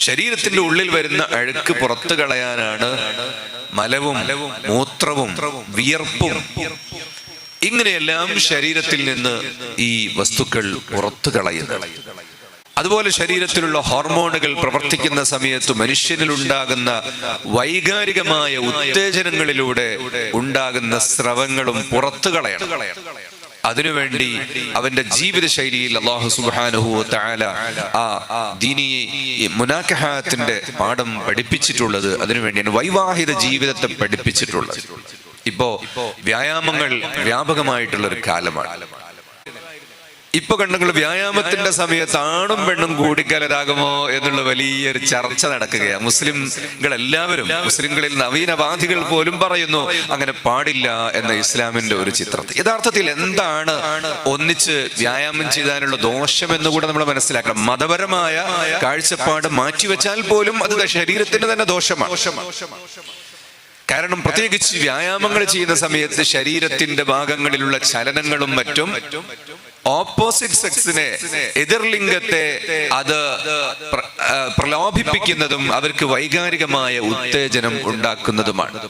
ശരീരത്തിന്റെ ഉള്ളിൽ വരുന്ന അഴുക്ക് പുറത്തു കളയാനാണ് മലവും മൂത്രവും വിയർപ്പും. ഇങ്ങനെയെല്ലാം ശരീരത്തിൽ നിന്ന് ഈ വസ്തുക്കൾ പുറത്തു കളയുന്നത് അതുപോലെ ശരീരത്തിലുള്ള ഹോർമോണുകൾ പ്രവർത്തിക്കുന്ന സമയത്ത് മനുഷ്യനിൽ ഉണ്ടാകുന്ന വൈകാരികമായ ഉത്തേജനങ്ങളിലൂടെ ഉണ്ടാകുന്ന സ്രവങ്ങളും പുറത്തു കളയണം. അതിനുവേണ്ടി അവന്റെ ജീവിത ശൈലിയിൽ അള്ളാഹു സുബാനുഹു ആ പാഠം പഠിപ്പിച്ചിട്ടുള്ളത് അതിനുവേണ്ടിയാണ് വൈവാഹിക ജീവിതത്തെ പഠിപ്പിച്ചിട്ടുള്ളത്. ഇപ്പോ വ്യായാമങ്ങൾ വ്യാപകമായിട്ടുള്ള ഒരു കാലമാണ്. ഇപ്പൊ കണ്ടുങ്ങൾ വ്യായാമത്തിന്റെ സമയത്ത് ആണും പെണ്ണും കൂടിക്കലരാകുമോ എന്നുള്ള വലിയൊരു ചർച്ച നടക്കുകയാണ് മുസ്ലിംകൾ എല്ലാവരും മുസ്ലിംകളിൽ നവീനവാദികൾ പോലും പറയുന്നു അങ്ങനെ പാടില്ല എന്ന ഇസ്ലാമിന്റെ ഒരു ചിത്രത്തിൽ. യഥാർത്ഥത്തിൽ എന്താണ് ഒന്നിച്ച് വ്യായാമം ചെയ്താനുള്ള ദോഷം എന്ന് കൂടെ നമ്മൾ മനസ്സിലാക്കണം. മതപരമായ കാഴ്ചപ്പാട് മാറ്റിവെച്ചാൽ പോലും അത് ശരീരത്തിന് തന്നെ ദോഷമാണ്. കാരണം പ്രത്യേകിച്ച് വ്യായാമങ്ങൾ ചെയ്യുന്ന സമയത്ത് ശരീരത്തിന്റെ ഭാഗങ്ങളിലുള്ള ചലനങ്ങളും മറ്റും ഓപ്പോസിറ്റ് സെക്സിനെ എതിർലിംഗത്തെ അത് പ്രലോഭിപ്പിക്കുന്നതും അവർക്ക് വൈകാരികമായ ഉത്തേജനം ഉണ്ടാക്കുന്നതുമാണ്.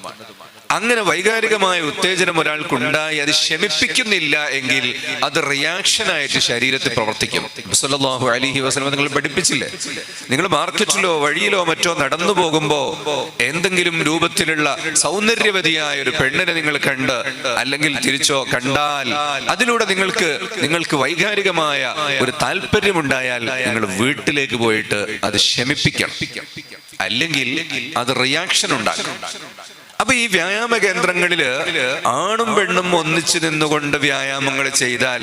അങ്ങനെ വൈകാരികമായ ഉത്തേജനം ഒരാൾക്കുണ്ടായി അത് ശമിപ്പിക്കുന്നില്ല എങ്കിൽ അത് റിയാക്ഷൻ ആയിട്ട് ശരീരത്തിൽ പ്രവർത്തിക്കും. സല്ലല്ലാഹു അലിഹി വസ്ലം നിങ്ങൾ പഠിപ്പിച്ചില്ലേ? നിങ്ങൾ മാർക്കറ്റിലോ വഴിയിലോ മറ്റോ നടന്നു പോകുമ്പോ എന്തെങ്കിലും രൂപത്തിലുള്ള സൗന്ദര്യവതിയായ ഒരു പെണ്ണിനെ നിങ്ങൾ കണ്ട് അല്ലെങ്കിൽ തിരിച്ചോ കണ്ടാൽ അതിലൂടെ നിങ്ങൾക്ക് നിങ്ങൾക്ക് വൈകാരികമായ ഒരു താല്പര്യമുണ്ടായാൽ നിങ്ങൾ വീട്ടിലേക്ക് പോയിട്ട് അത് ശമിപ്പിക്കണം. അല്ലെങ്കിൽ അത് റിയാക്ഷൻ ഉണ്ടാക്കും. അപ്പൊ ഈ വ്യായാമ കേന്ദ്രങ്ങളിൽ ആണും പെണ്ണും ഒന്നിച്ചു നിന്നുകൊണ്ട് വ്യായാമങ്ങൾ ചെയ്താൽ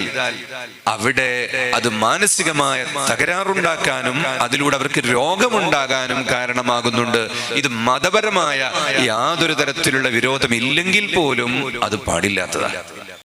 അവിടെ അത് മാനസികമായ തകരാറുണ്ടാക്കാനും അതിലൂടെ അവർക്ക് രോഗമുണ്ടാകാനും കാരണമാകുന്നുണ്ട്. ഇത് മതപരമായ യാതൊരു തരത്തിലുള്ള വിരോധമില്ലെങ്കിൽ പോലും അത് പാടില്ലാത്തതാണ്.